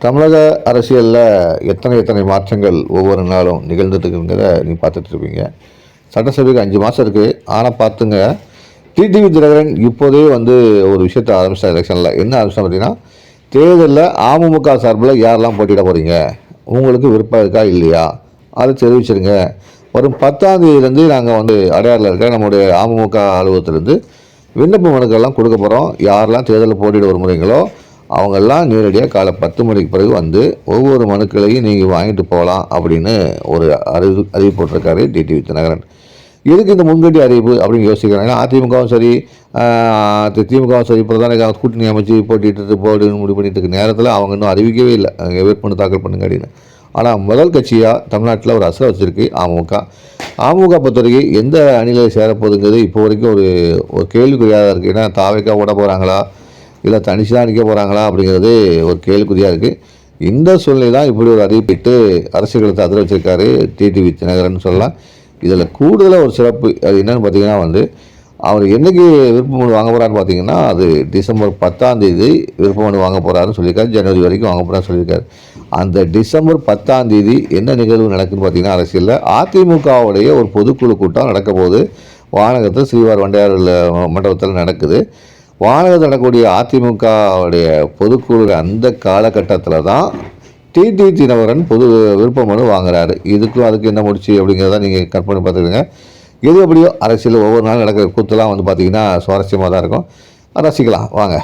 தமிழக அரசியலில் எத்தனை எத்தனை மாற்றங்கள் ஒவ்வொரு நாளும் நிகழ்ந்துட்டு இருக்குங்கிறத நீ பார்த்துட்டு இருப்பீங்க சட்டசபைக்கு அஞ்சு மாதம் இருக்குது ஆனால் பார்த்துங்க டிடிவி தினகரன் இப்போதே வந்து ஒரு விஷயத்தை ஆரம்பித்தார் எலெக்ஷனில். என்ன ஆரம்பிச்சா பார்த்தீங்கன்னா தேர்தலில் அமமுக சார்பில் யாரெல்லாம் போட்டியிட போகிறீங்க உங்களுக்கு விருப்பம் இருக்கா இல்லையா? அதை தெரிவிச்சிருங்க. வரும் பத்தாம் தேதியிலேருந்து நாங்கள் வந்து அடையாறில் இருக்க நம்முடைய அமமுக அலுவலகத்திலேருந்து விண்ணப்ப மனுக்கள்லாம் கொடுக்க போகிறோம் யாரெல்லாம் தேர்தலில் போட்டியிட முறைங்களோ அவங்கெல்லாம் நேரடியாக காலை பத்து மணிக்கு பிறகு வந்து ஒவ்வொரு மனுக்களையும் நீங்கள் வாங்கிட்டு போகலாம் அப்படின்னு ஒரு அறிவு அறிவு போட்டிருக்காரு டிடிவி தினகரன் எதுக்கு இந்த முன்கட்டி அறிவிப்பு அப்படின்னு யோசிக்கிறாங்க அதிமுகவும் சரி திமுகவும் சரி பிரதான கூட்டணி அமைச்சு போட்டிட்டு போடுன்னு முடிவு பண்ணிட்டு இருக்க நேரத்தில் அவங்க இன்னும் அறிவிக்கவே இல்லை. அங்கே வேட்புமனு தாக்கல் பண்ணுங்க அப்படின்னு. ஆனால் முதல் கட்சியாக தமிழ்நாட்டில் ஒரு அசை வச்சுருக்கு அமமுக அமமுக பொறுத்தவரைக்கும் எந்த அணியில் சேரப்போகுதுங்கிறது இப்போ வரைக்கும் ஒரு ஒரு கேள்விக்குறியாக தான் இருக்குது ஏன்னா தாவைக்கா ஓட போகிறாங்களா இல்லை தனிச்சு தான் நிற்க போகிறாங்களா அப்படிங்கிறது ஒரு கேள்விக்குறியாக இருக்குது இந்த சூழ்நிலை தான் இப்படி ஒரு அறிவிப்பிட்டு அரசுகளுக்கு அதிர வச்சிருக்காரு டிடிவி தினகரன் சொல்லலாம். இதில் கூடுதலாக ஒரு சிறப்பு அது என்னன்னு பார்த்தீங்கன்னா வந்து அவர் என்னைக்கு விருப்பமனு வாங்க போகிறான்னு பார்த்தீங்கன்னா அது டிசம்பர் பத்தாம் தேதி விருப்பமனு வாங்க போகிறாருன்னு சொல்லியிருக்காரு. ஜனவரி வரைக்கும் வாங்க போகிறான்னு சொல்லியிருக்காரு. அந்த டிசம்பர் பத்தாம் தேதி என்ன நிகழ்வு நடக்குதுன்னு பார்த்தீங்கன்னா அரசியலில் அதிமுகவுடைய ஒரு பொதுக்குழு கூட்டம் நடக்க போது வானகத்தில் ஸ்ரீவார் வண்டையார் மண்டபத்தில் நடக்குது. வானகத்தில் நடக்கக்கூடிய அதிமுகவுடைய பொதுக்குழு அந்த காலகட்டத்தில் தான் டிடி தினவரன் பொது விருப்ப மனு வாங்குறாரு. இதுக்கும் அதுக்கு என்ன முடிச்சு அப்படிங்கிறத நீங்கள் கற்பனை பார்த்துக்கோங்க. எது எப்படியோ அரசியல் ஒவ்வொரு நாளும் நடக்கிற கூத்துலாம் வந்து பார்த்திங்கன்னா சுவாரஸ்யமாக தான் இருக்கும். ரசிக்கலாம். வாங்க.